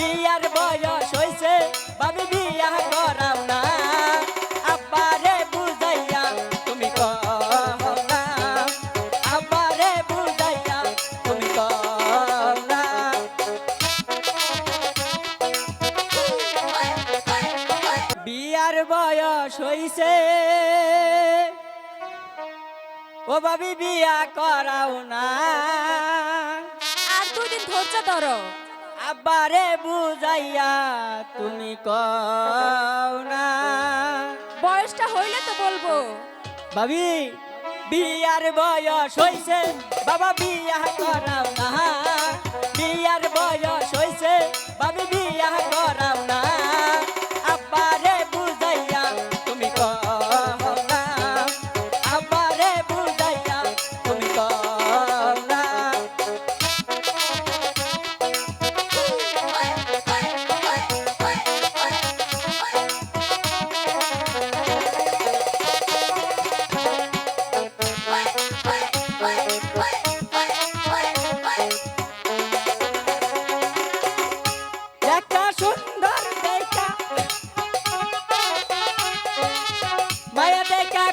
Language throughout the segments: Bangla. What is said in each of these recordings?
বিয়ার বয়স হইছে ভাবি বিয়া করাও না। আব্বারে বুঝাইয়া তুমি না। আব্বারে বুঝাইয়া তুমি না। বিয়ার বয়স হইছে, ও ভাবি বিয়া করাও না। আর দুদিন ধৈর্য ধরো। আব্বারে বুঝাইয়া তুমি কও না। বয়সটা হইলে তো বলব। ভাবি বিয়ার বয়স হইছে বাবা বিয়া করাও না। বিয়ার বয়স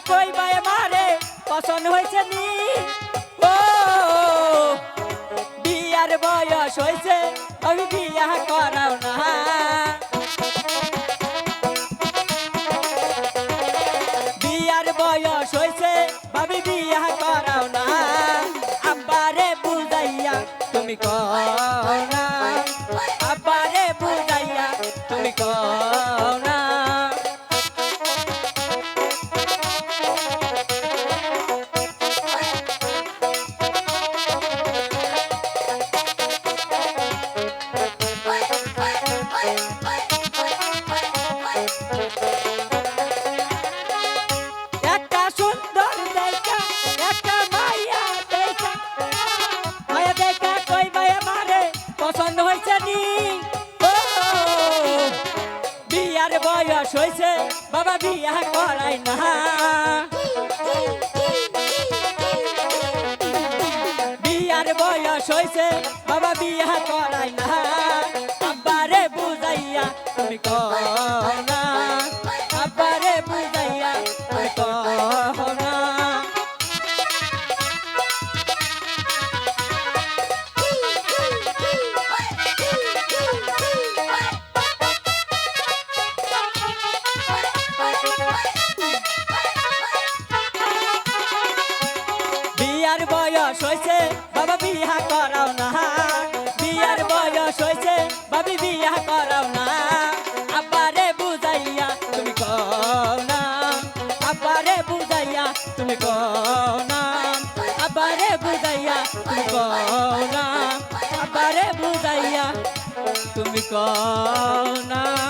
দেখা কই মায়া মারে পছন্দ হয়েছে নি? ও, বিয়ার বয়স হয়েছে, আমি বিয়া করাও না। বিয়ার বয়স হয়েছে ভাবি বিয়া করাও না। আব্বারে বুঝাইয়া তুমি না। আব্বারে বুঝাইয়া তুমি কও বয়স হয়েছে বাবা বিয়া করাই না। বিয়ার বয়স হয়েছে বাবা বিয়া করাই না। আব্বারে বুঝাইয়া তুমি কও বয়স হয়েছে, বাবা বিয়া করাও না। বিয়ার বয়স হয়েছে, বাবি বিয়া করাও না। আব্বারে বুঝাইয়া তুমি কও না। আব্বারে বুঝাইয়া তুমি কও না। আব্বারে বুঝাইয়া তুমি কও না। আব্বারে বুঝাইয়া তুমি কও না।